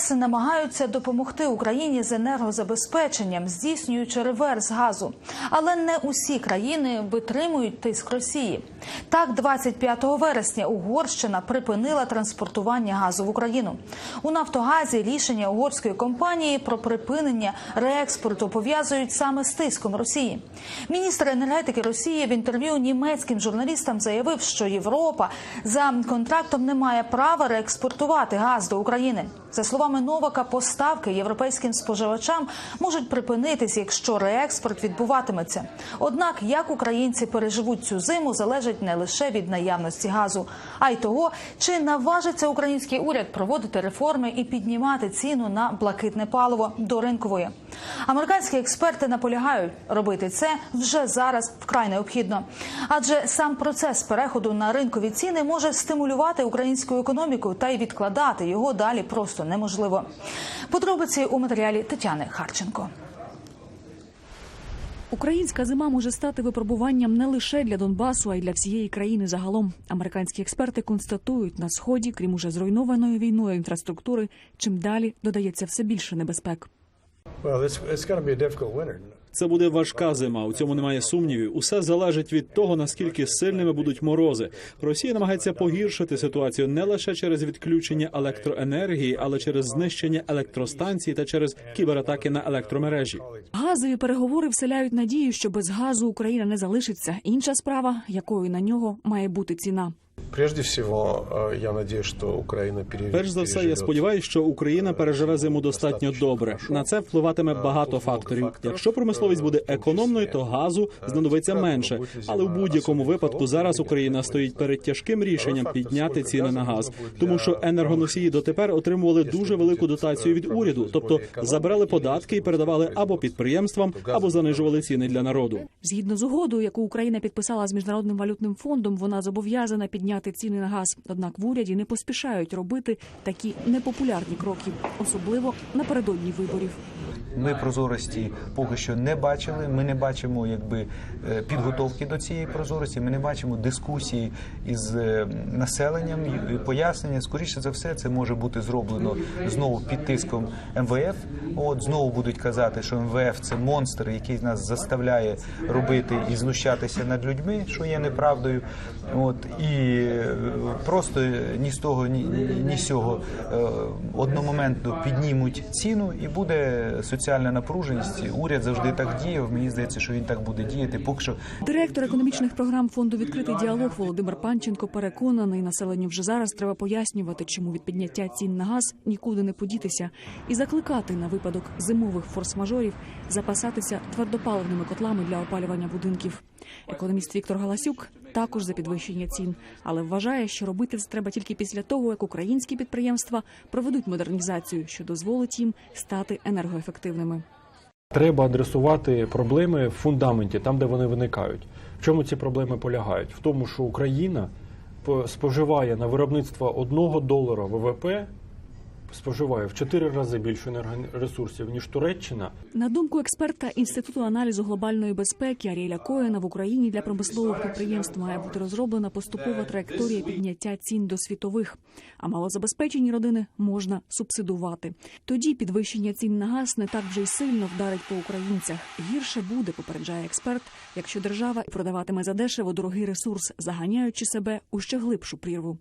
ЄС намагаються допомогти Україні з енергозабезпеченням, здійснюючи реверс газу. Але не усі країни витримують тиск Росії. Так, 25 вересня Угорщина припинила транспортування газу в Україну. У Нафтогазі рішення угорської компанії про припинення реекспорту пов'язують саме з тиском Росії. Міністр енергетики Росії в інтерв'ю німецьким журналістам заявив, що Європа за контрактом не має права реекспортувати газ до України. За словами Новака, поставки європейським споживачам можуть припинитись, якщо реекспорт відбуватиметься. Однак, як українці переживуть цю зиму, залежить не лише від наявності газу, а й того, чи наважиться український уряд проводити реформи і піднімати ціну на блакитне паливо до ринкової. Американські експерти наполягають, робити це вже зараз вкрай необхідно, адже сам процес переходу на ринкові ціни може стимулювати українську економіку та й відкладати його далі просто неможливо. Подробиці у матеріалі Тетяни Харченко. Українська зима може стати випробуванням не лише для Донбасу, а й для всієї країни загалом. Американські експерти констатують, на сході, крім уже зруйнованої війною інфраструктури, чим далі додається все більше небезпек. Це буде важка зима. У цьому немає сумнівів. Усе залежить від того, наскільки сильними будуть морози. Росія намагається погіршити ситуацію не лише через відключення електроенергії, але через знищення електростанцій та через кібератаки на електромережі. Газові переговори вселяють надію, що без газу Україна не залишиться. Інша справа, якою на нього має бути ціна. Прежде всего, э, я надеюсь, что Украина пере- Перш за все, я сподіваюся, що Україна переживе зиму достатньо добре. На це впливатиме багато факторів. Якщо промисловість буде економною, то газу знадобиться менше. Але в будь-якому випадку зараз Україна стоїть перед тяжким рішенням підняти ціни на газ, тому що енергоносії дотепер отримували дуже велику дотацію від уряду, тобто забирали податки і передавали або підприємствам, або занижували ціни для народу. Згідно з угодою, яку Україна підписала з міжнародним валютним фондом, вона зобов'язана підняти ціни на газ. Однак в уряді не поспішають робити такі непопулярні кроки, особливо напередодні виборів. Ми прозорості поки що не бачили. Ми не бачимо якби е, підготовки до цієї прозорості. Ми не бачимо дискусії із е, населенням пояснення. Скоріше за все, це може бути зроблено знову під тиском МВФ. От знову будуть казати, що МВФ це монстр, який нас заставляє робити і знущатися над людьми, що є неправдою. От і е, просто ні з того, ні, ні з цього одномоментно піднімуть ціну, і буде соціальна напруженість. Уряд завжди так діяв. Мені здається, що він так буде діяти. Поки що Директор економічних програм фонду відкритий діалог Володимир Панченко переконаний, населенню вже зараз треба пояснювати, чому від підняття цін на газ нікуди не подітися, і закликати на випадок зимових форс-мажорів запасатися твердопаливними котлами для опалювання будинків. Економіст Віктор Галасюк також за підвищення цін, але вважає, що робити це треба тільки після того, як українські підприємства проведуть модернізацію, що дозволить їм стати енергоефективними. Треба адресувати проблеми в фундаменті, там, де вони виникають. В чому ці проблеми полягають? В тому, що Україна споживає на виробництво одного долара ВВП, споживає в 4 рази більше енергоресурсів, ніж Туреччина, На думку експерта інституту аналізу глобальної безпеки Аріеля Коєна в Україні для промислових підприємств має бути розроблена поступова траєкторія підняття цін до світових, а малозабезпечені родини можна субсидувати. Тоді підвищення цін на газ не так вже й сильно вдарить по українцях. Гірше буде, попереджає експерт, якщо держава продаватиме задешево дорогий ресурс, заганяючи себе у ще глибшу прірву.